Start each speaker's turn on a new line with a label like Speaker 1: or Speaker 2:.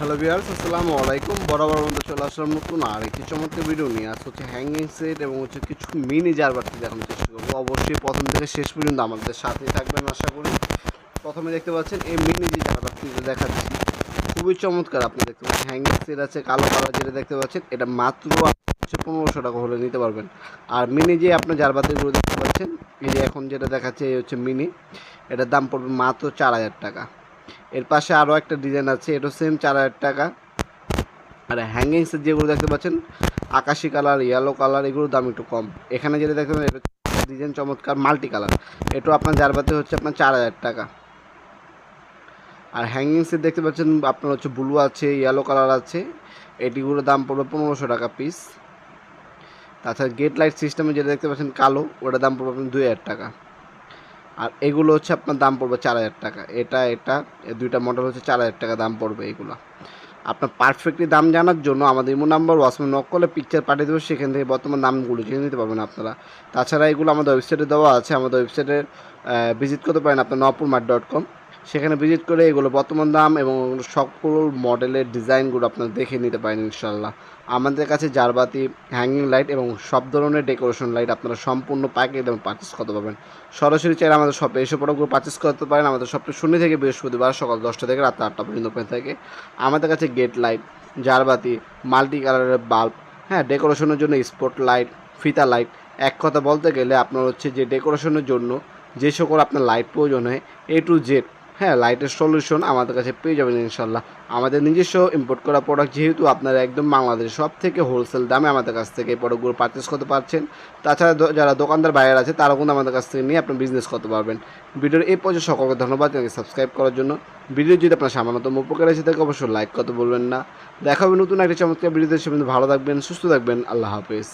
Speaker 1: Hello বিয়ার্স আসসালামু আলাইকুম বরাবর মধ্যে চলে আসলাম নতুন আর একটি চমৎকার ভিডিও নিয়ে। আজ হচ্ছে হ্যাঙ্গিং সেট এবং হচ্ছে কিছু মিনি জারবাতি দেখানোর চেষ্টা করব। অবশ্যই প্রথম থেকে শেষ পর্যন্ত আমাদের সাথেই থাকবেন, আশা করি। প্রথমে দেখতে পাচ্ছেন এই মিনি যে জারবাতি দেখাচ্ছি। খুবই চমৎকার আপনি দেখতে পাচ্ছেন। হ্যাঙ্গিং সেট আছে, কালো কালার যেটা দেখতে পাচ্ছেন, এটা মাত্র হচ্ছে পনেরোশো টাকা হলে নিতে পারবেন। আর মিনি যে আপনার জারবাতিগুলো দেখতে পাচ্ছেন, এই যে এখন যেটা দেখাচ্ছে, এই হচ্ছে মিনি এটার দাম পড়বে মাত্র চার হাজার টাকা। এর পাশে আরও একটা ডিজাইন আছে এটা সেম চার হাজার টাকা। আর হ্যাঙ্গিংসের যেগুলো দেখতে পাচ্ছেন, আকাশি কালার ইয়েলো কালার, এগুলোর দাম একটু কম। এখানে যেটা দেখতে পাচ্ছেন, এটা ডিজাইন চমৎকার মাল্টি কালার এটাও আপনার যার জারবাতে হচ্ছে আপনার চার হাজার টাকা। আর হ্যাঙ্গিংসের দেখতে পাচ্ছেন, আপনার হচ্ছে ব্লু আছে ইয়েলো কালার আছে, এটিগুলোর দাম পড়বে পনেরোশো টাকা পিস তাছাড়া গেট লাইট সিস্টেমে যেটা দেখতে পাচ্ছেন, কালো, ওটার দাম পড়বে আপনার দুই হাজার টাকা। আর এগুলো হচ্ছে আপনার দাম পড়বে চার হাজার টাকা। এটা এটা দুইটা মডেল হচ্ছে চার হাজার টাকা দাম পড়বে এগুলো। আপনার পারফেক্টলি দাম জানার জন্য আমাদের ইমো নাম্বার ওয়াটসঅ্যাপ নক করলে পিকচার পাঠিয়ে দেবো, সেখান থেকে বর্তমান নামগুলো জেনে নিতে পারবেন আপনারা। তাছাড়া এগুলো আমাদের ওয়েবসাইটে দেওয়া আছে, আমাদের ওয়েবসাইটে ভিজিট করতে পারেন আপনার নপুর মার্ট ডট কম সেখানে ভিজিট করে এগুলো বর্তমান দাম এবং সকল মডেলের ডিজাইনগুলো আপনারা দেখে নিতে পারেন ইনশাল্লাহ আমাদের কাছে জারবাতি হ্যাঙ্গিং লাইট এবং সব ধরনের ডেকোরেশন লাইট আপনারা সম্পূর্ণ প্যাকেট এবং পারচেস করতে পারবেন। সরাসরি চাইলে আমাদের শপে এসে প্রোডাক্টগুলো পারচেস করতে পারেন। আমাদের শপটা শূন্য থেকে বৃহস্পতিবার সকাল দশটা থেকে রাত আটটা পর্যন্ত ওপেন থাকে। আমাদের কাছে গেট লাইট জারবাতি মাল্টি কালারের বাল্ব হ্যাঁ ডেকোরেশনের জন্য স্পট লাইট ফিতা লাইট এক কথা বলতে গেলে আপনার হচ্ছে যে ডেকোরেশনের জন্য যে সকল আপনার লাইট প্রয়োজন হয় এ টু জেড হ্যাঁ লাইটের সলিউশন আমাদের কাছে পেয়ে যাবেন ইনশাল্লাহ। আমাদের নিজস্ব ইম্পোর্ট করা প্রোডাক্ট যেহেতু আপনারা একদম বাংলাদেশের সব থেকে হোলসেল দামে আমাদের কাছ থেকে এই প্রোডাক্টগুলো পারচেস করতে পারছেন। তাছাড়া যারা দোকানদার বাইরে আছে, তারাও কিন্তু আমাদের কাছ থেকে নিয়ে আপনি বিজনেস করতে পারবেন। ভিডিওর এই পর্যন্ত সকলকে ধন্যবাদ চ্যানেলকে সাবস্ক্রাইব করার জন্য। ভিডিও যদি আপনার সামান্যতম উপকার এসে থাকে, অবশ্যই লাইক করতে বলবেন না। দেখা হবে নতুন একটা চমৎকার ভিডিওতে সে ভালো থাকবেন, সুস্থ থাকবেন, আল্লাহ হাফেজ।